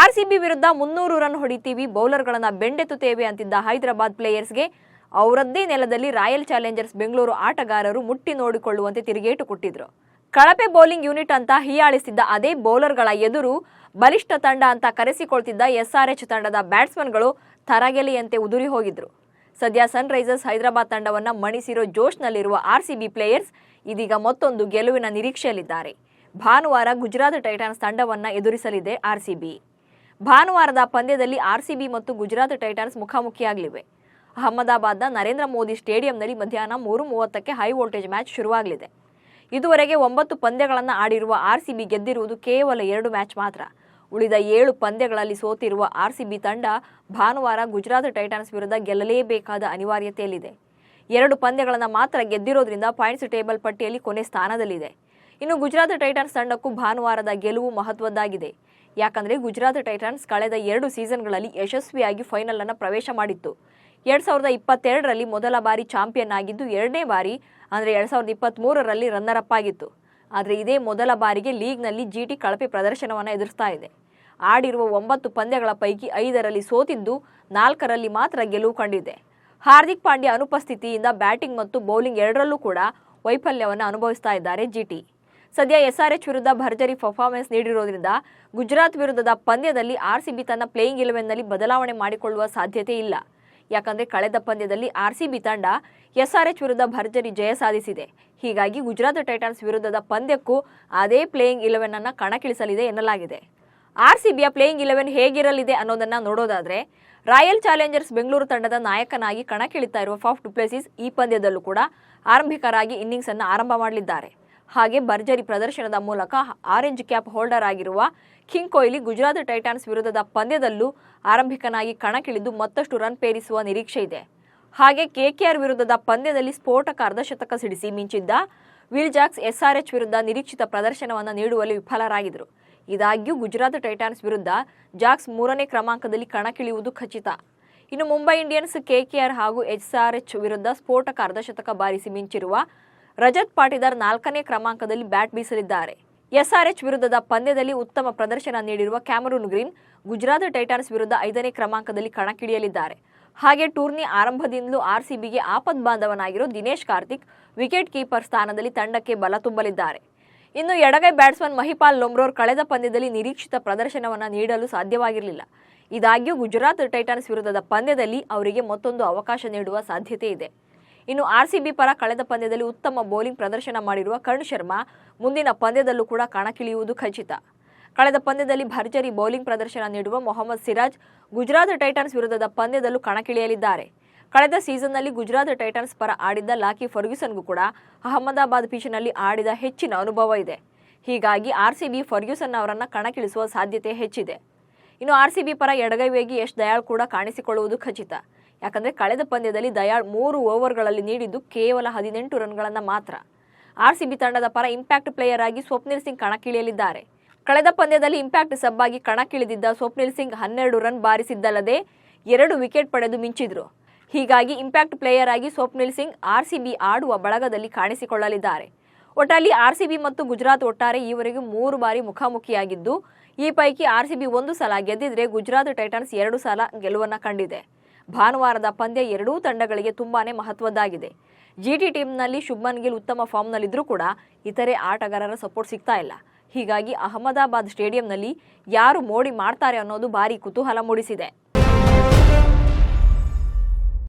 RCB ವಿರುದ್ಧ ಮುನ್ನೂರು run ಹೊಡಿತೀವಿ, ಬೌಲರ್ಗಳನ್ನು ಬೆಂಡೆತ್ತುತ್ತೇವೆ ಅಂತಿದ್ದ ಹೈದರಾಬಾದ್ ಪ್ಲೇಯರ್ಸ್ಗೆ ಅವರದ್ದೇ ನೆಲದಲ್ಲಿ ರಾಯಲ್ ಚಾಲೆಂಜರ್ಸ್ ಬೆಂಗಳೂರು ಆಟಗಾರರು ಮುಟ್ಟಿ ನೋಡಿಕೊಳ್ಳುವಂತೆ ತಿರುಗೇಟು ಕೊಟ್ಟಿದ್ರು. ಕಳಪೆ ಬೌಲಿಂಗ್ ಯೂನಿಟ್ ಅಂತ ಹೀಯಾಳಿಸಿದ್ದ ಅದೇ ಬೌಲರ್ಗಳ ಎದುರು ಬಲಿಷ್ಠ ತಂಡ ಅಂತ ಕರೆಸಿಕೊಳ್ತಿದ್ದ ಎಸ್ಆರ್ಎಚ್ ತಂಡದ ಬ್ಯಾಟ್ಸ್ಮನ್ಗಳು ತರಗೆಲೆಯಂತೆ ಉದುರಿ ಹೋಗಿದ್ರು. ಸದ್ಯ ಸನ್ ರೈಸರ್ಸ್ ಹೈದರಾಬಾದ್ ತಂಡವನ್ನ ಮಣಿಸಿರೋ ಜೋಶ್ನಲ್ಲಿರುವ ಬಿ ಪ್ಲೇಯರ್ಸ್ ಇದೀಗ ಮತ್ತೊಂದು ಗೆಲುವಿನ ನಿರೀಕ್ಷೆಯಲ್ಲಿದ್ದಾರೆ. ಭಾನುವಾರ ಗುಜರಾತ್ ಟೈಟಾನ್ಸ್ ತಂಡವನ್ನ ಎದುರಿಸಲಿದೆ ಆರ್ಸಿಬಿ. ಭಾನುವಾರದ ಪಂದ್ಯದಲ್ಲಿ ಆರ್ಸಿಬಿ ಮತ್ತು ಗುಜರಾತ್ ಟೈಟಾನ್ಸ್ ಮುಖಾಮುಖಿಯಾಗಲಿವೆ. ಅಹಮದಾಬಾದ್ನ ನರೇಂದ್ರ ಮೋದಿ ಸ್ಟೇಡಿಯಂನಲ್ಲಿ ಮಧ್ಯಾಹ್ನ ಮೂರು ಮೂವತ್ತಕ್ಕೆ ಹೈ ವೋಲ್ಟೇಜ್ ಮ್ಯಾಚ್ ಶುರುವಾಗಲಿದೆ. ಇದುವರೆಗೆ ಒಂಬತ್ತು ಪಂದ್ಯಗಳನ್ನು ಆಡಿರುವ ಆರ್ಸಿಬಿ ಗೆದ್ದಿರುವುದು ಕೇವಲ ಎರಡು ಮ್ಯಾಚ್ ಮಾತ್ರ. ಉಳಿದ ಏಳು ಪಂದ್ಯಗಳಲ್ಲಿ ಸೋತಿರುವ ಆರ್ಸಿಬಿ ತಂಡ ಭಾನುವಾರ ಗುಜರಾತ್ ಟೈಟನ್ಸ್ ವಿರುದ್ಧ ಗೆಲ್ಲಲೇಬೇಕಾದ ಅನಿವಾರ್ಯತೆಯಲ್ಲಿದೆ. ಎರಡು ಪಂದ್ಯಗಳನ್ನು ಮಾತ್ರ ಗೆದ್ದಿರೋದ್ರಿಂದ ಪಾಯಿಂಟ್ಸ್ ಟೇಬಲ್ ಪಟ್ಟಿಯಲ್ಲಿ ಕೊನೆ ಸ್ಥಾನದಲ್ಲಿದೆ. ಇನ್ನು ಗುಜರಾತ್ ಟೈಟಾನ್ಸ್ ತಂಡಕ್ಕೂ ಭಾನುವಾರದ ಗೆಲುವು ಮಹತ್ವದ್ದಾಗಿದೆ. ಯಾಕಂದ್ರೆ ಗುಜರಾತ್ ಟೈಟಾನ್ಸ್ ಕಳೆದ ಎರಡು ಸೀಸನ್ಗಳಲ್ಲಿ ಯಶಸ್ವಿಯಾಗಿ ಫೈನಲ್ ಅನ್ನು ಪ್ರವೇಶ ಮಾಡಿತ್ತು. ಎರಡು ಸಾವಿರದ ಇಪ್ಪತ್ತೆರಡರಲ್ಲಿ ಮೊದಲ ಬಾರಿ ಚಾಂಪಿಯನ್ ಆಗಿದ್ದು, ಎರಡನೇ ಬಾರಿ, ಅಂದರೆ ಎರಡು ಸಾವಿರದ ಇಪ್ಪತ್ತ್ಮೂರರಲ್ಲಿ ರನ್ನರ್ ಅಪ್ ಆಗಿತ್ತು. ಆದರೆ ಇದೇ ಮೊದಲ ಬಾರಿಗೆ ಲೀಗ್ನಲ್ಲಿ ಜಿಟಿ ಕಳಪೆ ಪ್ರದರ್ಶನವನ್ನು ಎದುರಿಸ್ತಾ ಇದೆ. ಆಡಿರುವ ಒಂಬತ್ತು ಪಂದ್ಯಗಳ ಪೈಕಿ ಐದರಲ್ಲಿ ಸೋತಿದ್ದು, ನಾಲ್ಕರಲ್ಲಿ ಮಾತ್ರ ಗೆಲುವು ಕಂಡಿದೆ. ಹಾರ್ದಿಕ್ ಪಾಂಡ್ಯ ಅನುಪಸ್ಥಿತಿಯಿಂದ ಬ್ಯಾಟಿಂಗ್ ಮತ್ತು ಬೌಲಿಂಗ್ ಎರಡರಲ್ಲೂ ಕೂಡ ವೈಫಲ್ಯವನ್ನು ಅನುಭವಿಸ್ತಾ ಇದ್ದಾರೆ ಜಿಟಿ. ಸದ್ಯ ಎಸ್ಆರ್ಎಚ್ ವಿರುದ್ಧ ಭರ್ಜರಿ ಪರ್ಫಾರ್ಮೆನ್ಸ್ ನೀಡಿರೋದ್ರಿಂದ ಗುಜರಾತ್ ವಿರುದ್ಧದ ಪಂದ್ಯದಲ್ಲಿ ಆರ್ಸಿಬಿ ತನ್ನ ಪ್ಲೇಯಿಂಗ್ ಇಲೆವೆನ್ನಲ್ಲಿ ಬದಲಾವಣೆ ಮಾಡಿಕೊಳ್ಳುವ ಸಾಧ್ಯತೆ ಇಲ್ಲ. ಯಾಕಂದ್ರೆ ಕಳೆದ ಪಂದ್ಯದಲ್ಲಿ ಆರ್ಸಿಬಿ ತಂಡ ಎಸ್ಆರ್ಎಚ್ ವಿರುದ್ಧ ಭರ್ಜರಿ ಜಯ ಸಾಧಿಸಿದೆ. ಹೀಗಾಗಿ ಗುಜರಾತ್ ಟೈಟನ್ಸ್ ವಿರುದ್ಧದ ಪಂದ್ಯಕ್ಕೂ ಅದೇ ಪ್ಲೇಯಿಂಗ್ ಇಲೆವೆನ್ ಅನ್ನು ಕಣಕ್ಕಿಳಿಸಲಿದೆ ಎನ್ನಲಾಗಿದೆ. ಆರ್ಸಿಬಿಯ ಪ್ಲೇಯಿಂಗ್ ಇಲೆವೆನ್ ಹೇಗಿರಲಿದೆ ಅನ್ನೋದನ್ನ ನೋಡೋದಾದ್ರೆ, ರಾಯಲ್ ಚಾಲೆಂಜರ್ಸ್ ಬೆಂಗಳೂರು ತಂಡದ ನಾಯಕನಾಗಿ ಕಣಕ್ಕಿಳಿತಾ ಇರುವ ಫಾಫ್ ಡುಪ್ಲೆಸಿಸ್ ಈ ಪಂದ್ಯದಲ್ಲೂ ಕೂಡ ಆರಂಭಿಕರಾಗಿ ಇನ್ನಿಂಗ್ಸ್ ಅನ್ನು ಆರಂಭ ಮಾಡಲಿದ್ದಾರೆ. ಹಾಗೆ ಭರ್ಜರಿ ಪ್ರದರ್ಶನದ ಮೂಲಕ ಆರೆಂಜ್ ಕ್ಯಾಪ್ ಹೋಲ್ಡರ್ ಆಗಿರುವ ಕಿಂಗ್ ಕೊಹ್ಲಿ ಗುಜರಾತ್ ಟೈಟಾನ್ಸ್ ವಿರುದ್ಧದ ಪಂದ್ಯದಲ್ಲೂ ಆರಂಭಿಕನಾಗಿ ಕಣಕ್ಕಿಳಿದು ಮತ್ತಷ್ಟು ರನ್ ಪೇರಿಸುವ ನಿರೀಕ್ಷೆ ಇದೆ. ಹಾಗೆ ಕೆಕೆಆರ್ ವಿರುದ್ಧದ ಪಂದ್ಯದಲ್ಲಿ ಸ್ಫೋಟಕ ಅರ್ಧಶತಕ ಸಿಡಿಸಿ ಮಿಂಚಿದ್ದ ವಿಲ್ ಜಾಕ್ಸ್ ಎಸ್ಆರ್ಎಚ್ ವಿರುದ್ಧ ನಿರೀಕ್ಷಿತ ಪ್ರದರ್ಶನವನ್ನು ನೀಡುವಲ್ಲಿ ವಿಫಲರಾಗಿದ್ದರು. ಇದಾಗ್ಯೂ ಗುಜರಾತ್ ಟೈಟಾನ್ಸ್ ವಿರುದ್ಧ ಜಾಕ್ಸ್ ಮೂರನೇ ಕ್ರಮಾಂಕದಲ್ಲಿ ಕಣಕ್ಕಿಳಿಯುವುದು ಖಚಿತ. ಇನ್ನು ಮುಂಬೈ ಇಂಡಿಯನ್ಸ್ ಕೆಕೆಆರ್ ಹಾಗೂ ಎಸ್ಆರ್ಎಚ್ ವಿರುದ್ಧ ಸ್ಫೋಟಕ ಅರ್ಧಶತಕ ಬಾರಿಸಿ ಮಿಂಚಿರುವ ರಜತ್ ಪಾಟೀದಾರ್ ನಾಲ್ಕನೇ ಕ್ರಮಾಂಕದಲ್ಲಿ ಬ್ಯಾಟ್ ಬೀಸಲಿದ್ದಾರೆ. ಎಸ್ಆರ್ಎಚ್ ವಿರುದ್ಧದ ಪಂದ್ಯದಲ್ಲಿ ಉತ್ತಮ ಪ್ರದರ್ಶನ ನೀಡಿರುವ ಕ್ಯಾಮರೂನ್ ಗ್ರೀನ್ ಗುಜರಾತ್ ಟೈಟಾನ್ಸ್ ವಿರುದ್ಧ ಐದನೇ ಕ್ರಮಾಂಕದಲ್ಲಿ ಕಣಕ್ಕಿಳಿಯಲಿದ್ದಾರೆ. ಹಾಗೆ ಟೂರ್ನಿ ಆರಂಭದಿಂದಲೂ ಆರ್ಸಿಬಿಗೆ ಆಪದ್ ಬಾಂಧವನಾಗಿರೋ ದಿನೇಶ್ ಕಾರ್ತಿಕ್ ವಿಕೆಟ್ ಕೀಪರ್ ಸ್ಥಾನದಲ್ಲಿ ತಂಡಕ್ಕೆ ಬಲ ತುಂಬಲಿದ್ದಾರೆ. ಇನ್ನು ಎಡಗೈ ಬ್ಯಾಟ್ಸ್ಮನ್ ಮಹಿಪಾಲ್ ಲೊಮ್ರೋರ್ ಕಳೆದ ಪಂದ್ಯದಲ್ಲಿ ನಿರೀಕ್ಷಿತ ಪ್ರದರ್ಶನವನ್ನು ನೀಡಲು ಸಾಧ್ಯವಾಗಿರಲಿಲ್ಲ. ಇದಾಗ್ಯೂ ಗುಜರಾತ್ ಟೈಟಾನ್ಸ್ ವಿರುದ್ಧದ ಪಂದ್ಯದಲ್ಲಿ ಅವರಿಗೆ ಮತ್ತೊಂದು ಅವಕಾಶ ನೀಡುವ ಸಾಧ್ಯತೆ ಇದೆ. ಇನ್ನು ಆರ್ಸಿಬಿ ಪರ ಕಳೆದ ಪಂದ್ಯದಲ್ಲಿ ಉತ್ತಮ ಬೌಲಿಂಗ್ ಪ್ರದರ್ಶನ ಮಾಡಿರುವ ಕರ್ಣ್ ಶರ್ಮಾ ಮುಂದಿನ ಪಂದ್ಯದಲ್ಲೂ ಕೂಡ ಕಣಕ್ಕಿಳಿಯುವುದು ಖಚಿತ. ಕಳೆದ ಪಂದ್ಯದಲ್ಲಿ ಭರ್ಜರಿ ಬೌಲಿಂಗ್ ಪ್ರದರ್ಶನ ನೀಡುವ ಮೊಹಮ್ಮದ್ ಸಿರಾಜ್ ಗುಜರಾತ್ ಟೈಟನ್ಸ್ ವಿರುದ್ಧದ ಪಂದ್ಯದಲ್ಲೂ ಕಣಕ್ಕಿಳಿಯಲಿದ್ದಾರೆ. ಕಳೆದ ಸೀಸನ್ನಲ್ಲಿ ಗುಜರಾತ್ ಟೈಟನ್ಸ್ ಪರ ಆಡಿದ್ದ ಲಾಕಿ ಫರ್ಗ್ಯೂಸನ್ಗೂ ಕೂಡ ಅಹಮದಾಬಾದ್ ಪಿಚ್ನಲ್ಲಿ ಆಡಿದ ಹೆಚ್ಚಿನ ಅನುಭವ ಇದೆ. ಹೀಗಾಗಿ ಆರ್ಸಿಬಿ ಫರ್ಗ್ಯೂಸನ್ ಅವರನ್ನು ಕಣಕ್ಕಿಳಿಸುವ ಸಾಧ್ಯತೆ ಹೆಚ್ಚಿದೆ. ಇನ್ನು ಆರ್ಸಿಬಿ ಪರ ಎಡಗೈ ವೇಗಿ ಯಶ್ ದಯಾಳ್ ಕೂಡ ಕಾಣಿಸಿಕೊಳ್ಳುವುದು ಖಚಿತ. ಯಾಕಂದ್ರೆ ಕಳೆದ ಪಂದ್ಯದಲ್ಲಿ ದಯಾಳ್ ಮೂರು ಓವರ್ಗಳಲ್ಲಿ ನೀಡಿದ್ದು ಕೇವಲ ಹದಿನೆಂಟು ರನ್ಗಳನ್ನು ಮಾತ್ರ. ಆರ್ ಸಿ ಬಿ ತಂಡದ ಪರ ಇಂಪ್ಯಾಕ್ಟ್ ಪ್ಲೇಯರ್ ಆಗಿ ಸ್ವಪ್ನಿಲ್ ಸಿಂಗ್ ಕಣಕ್ಕಿಳಿಯಲಿದ್ದಾರೆ. ಕಳೆದ ಪಂದ್ಯದಲ್ಲಿ ಇಂಪ್ಯಾಕ್ಟ್ ಸಬ್ ಆಗಿ ಕಣಕ್ಕಿಳಿದಿದ್ದ ಸ್ವಪ್ನಿಲ್ ಸಿಂಗ್ ಹನ್ನೆರಡು ರನ್ ಬಾರಿಸಿದ್ದಲ್ಲದೆ ಎರಡು ವಿಕೆಟ್ ಪಡೆದು ಮಿಂಚಿದ್ರು. ಹೀಗಾಗಿ ಇಂಪ್ಯಾಕ್ಟ್ ಪ್ಲೇಯರ್ ಆಗಿ Swapnil Singh R C B ಆಡುವ ಬಳಗದಲ್ಲಿ ಕಾಣಿಸಿಕೊಳ್ಳಲಿದ್ದಾರೆ. ಒಟ್ಟಾಲಿ ಬಿ ಮತ್ತು ಗುಜರಾತ್ ಒಟ್ಟಾರೆ ಈವರೆಗೂ ಮೂರು ಬಾರಿ ಮುಖಾಮುಖಿಯಾಗಿದ್ದು, ಈ ಪೈಕಿ ಆರ್ ಸಿ ಬಿ ಒಂದು ಸಲ ಗೆದ್ದಿದ್ರೆ ಗುಜರಾತ್ ಟೈಟನ್ಸ್ ಎರಡು ಸಲ ಗೆಲುವನ್ನ ಕಂಡಿದೆ. ಭಾನುವಾರದ ಪಂದ್ಯ ಎರಡೂ ತಂಡಗಳಿಗೆ ತುಂಬಾನೇ ಮಹತ್ವದ್ದಾಗಿದೆ. ಜಿಟಿ ಟೀಮ್ನಲ್ಲಿ ಶುಭ್ಮನ್ ಗಿಲ್ ಉತ್ತಮ ಫಾರ್ಮ್ನಲ್ಲಿದ್ದರೂ ಕೂಡ ಇತರೆ ಆಟಗಾರರ ಸಪೋರ್ಟ್ ಸಿಗ್ತಾ ಇಲ್ಲ. ಹೀಗಾಗಿ ಅಹಮದಾಬಾದ್ ಸ್ಟೇಡಿಯಂನಲ್ಲಿ ಯಾರು ಮೋಡಿ ಮಾಡ್ತಾರೆ ಅನ್ನೋದು ಭಾರಿ ಕುತೂಹಲ ಮೂಡಿಸಿದೆ.